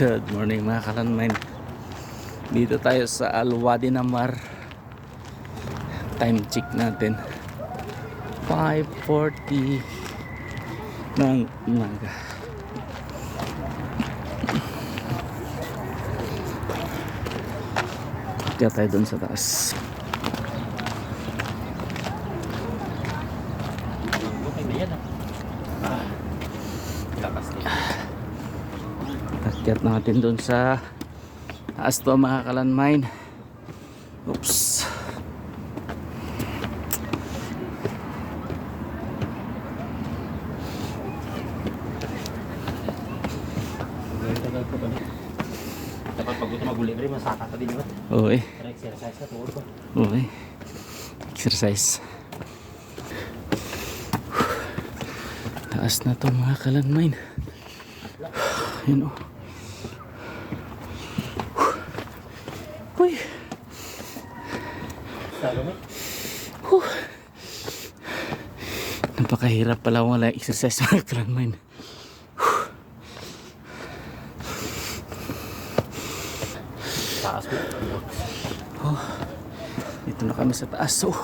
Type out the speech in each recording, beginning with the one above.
Good morning mga kalanmain. Dito tayo sa Alwadi Namar. Time check natin. 5.40 ng umaga. Kaya tayo dun sa taas. Okay na yan ah. Lakas niya. Akyat natin dun sa taas to mga kalanmain. Oops. Tagal ko ba? Dapat pag ito maguli rin, masaka ka din ba? Okay. Para exercise ka, tuwod ko. Okay. Exercise. Taas na to mga kalanmain. Yun o. Uy. Mo? Napakahirap pala wala exercise mga kalanmain. Taas mo. Dito na kami sa taas. Oh.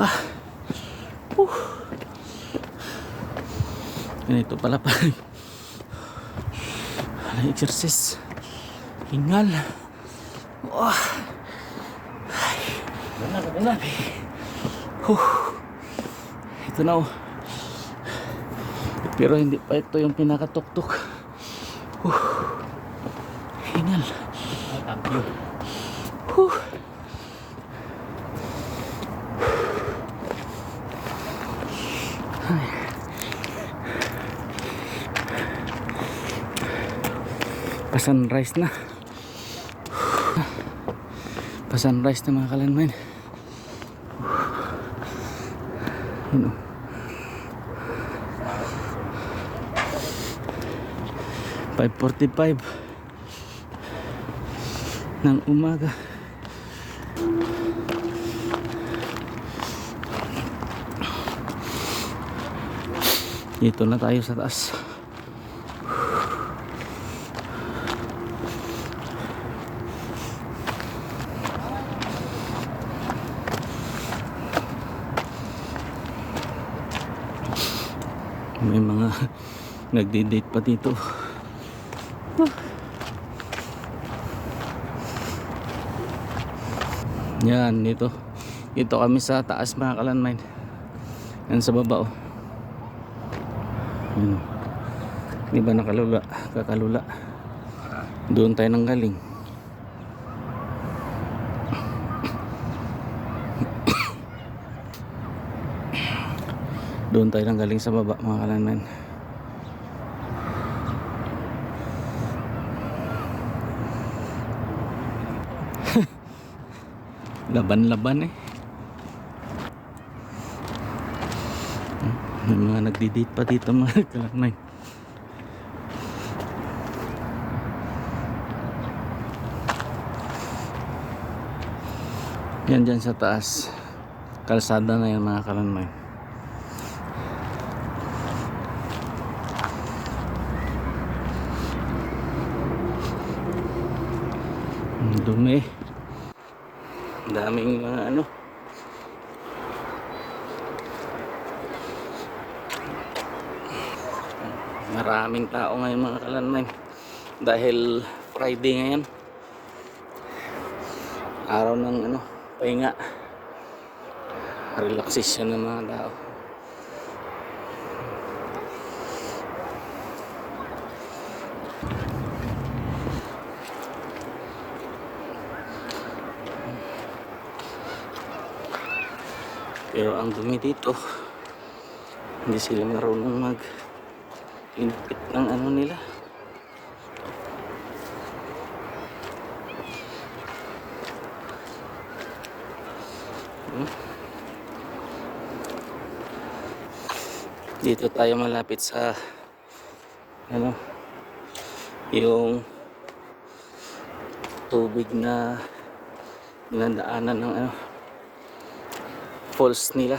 Ah. Uh. Ganito pala pa. Wala exercise. Hingal. Wah. Ganda, ganda. Huh. Ito na oh. Pero hindi pa ito yung pinakatuktok. Huh. Hingal. Ay, thank you. Huh. Ay. Pa-sunrise na. Pa-sunrise na mga kalanmain. Yun o. Five forty-five ng umaga. Dito na tayo sa taas. May mga nagdi-date pa dito. Yan, dito. Dito kami sa taas mga kalanmain. Yan sa baba oh. Yan. oh. Di ba nakalula? Kakalula. Doon tayo nang galing. Doon tayo nang galing sa baba mga kalanmain. Laban-laban eh. May mga nagdi-date pa dito mga kalanay. Yan dyan sa taas. Kalsada na yan mga kalanay. Dumi daming mga ano. Maraming tao ngayon mga kalanman. Dahil Friday ngayon. Araw ng ano, pahinga. Relaxation ng mga tao. Pero ang dumi dito, hindi sila marunong mag input ng ano nila. Hmm? Dito tayo malapit sa ano yung tubig na dinadaanan ng ano falls nila.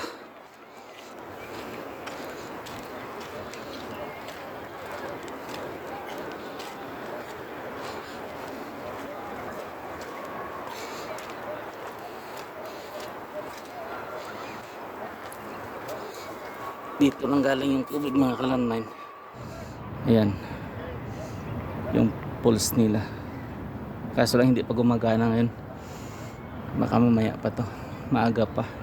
dito nang galing yung tubig mga kalanmine ayan. Yung pulse nila. Kaso lang hindi pa gumagana ngayon. Baka mamaya pa to. Maaga pa.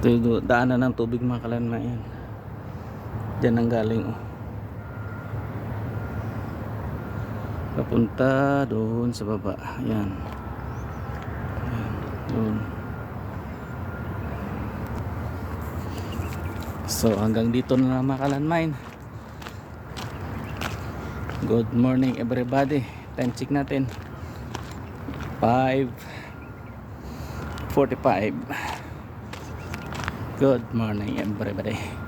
Ito yung daanan ng tubig mga kalanmain Diyan ang galing oh. Papunta doon sa baba. Ayan. Doon. So hanggang dito na lang mga kalanmain. Good morning everybody. Time check natin. 5 45 Good morning everybody.